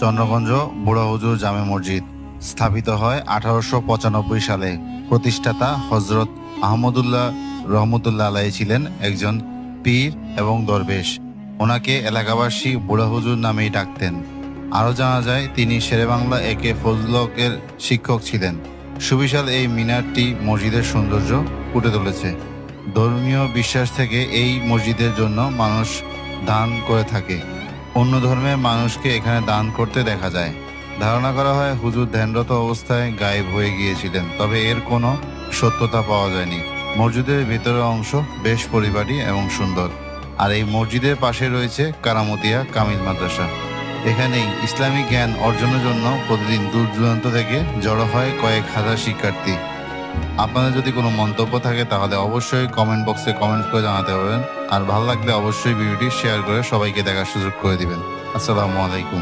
চন্দ্রগঞ্জ বুড়া হুজুর জামে মসজিদ। স্থাপিত হয় আঠারোশো পঁচানব্বই সালে। প্রতিষ্ঠাতা হজরত আহমদুল্লাহ রহমতুল্লাহ আলাই ছিলেন একজন পীর এবং দরবেশ। ওনাকে এলাকাবাসী বুড়া হুজুর নামেই ডাকতেন। আরও জানা যায়, তিনি শেরেবাংলা একে ফজলকের শিক্ষক ছিলেন। সুবিশাল এই মিনারটি মসজিদের সৌন্দর্য ফুটে তুলেছে। ধর্মীয় বিশ্বাস থেকে এই মসজিদের জন্য মানুষ দান করে থাকে। অন্য ধর্মের মানুষকে এখানে দান করতে দেখা যায়। ধারণা করা হয় হুজুর ধ্যানরত অবস্থায় গায়েব হয়ে গিয়েছিলেন, তবে এর কোনো সত্যতা পাওয়া যায়নি। মসজিদের ভেতরের অংশ বেশ পরিপাটি এবং সুন্দর। আর এই মসজিদের পাশে রয়েছে কারামতিয়া কামিল মাদ্রাসা। এখানেই ইসলামী জ্ঞান অর্জনের জন্য প্রতিদিন দূর দূরান্ত থেকে জড়ো হয় কয়েক হাজার শিক্ষার্থী। আপনাদের যদি কোনো মন্তব্য থাকে, তাহলে অবশ্যই কমেন্ট বক্সে কমেন্ট করে জানাতে পারবেন আর ভালো লাগলে অবশ্যই ভিডিওটি শেয়ার করে সবাইকে দেখার সুযোগ করে দিবেন। আসসালামু আলাইকুম।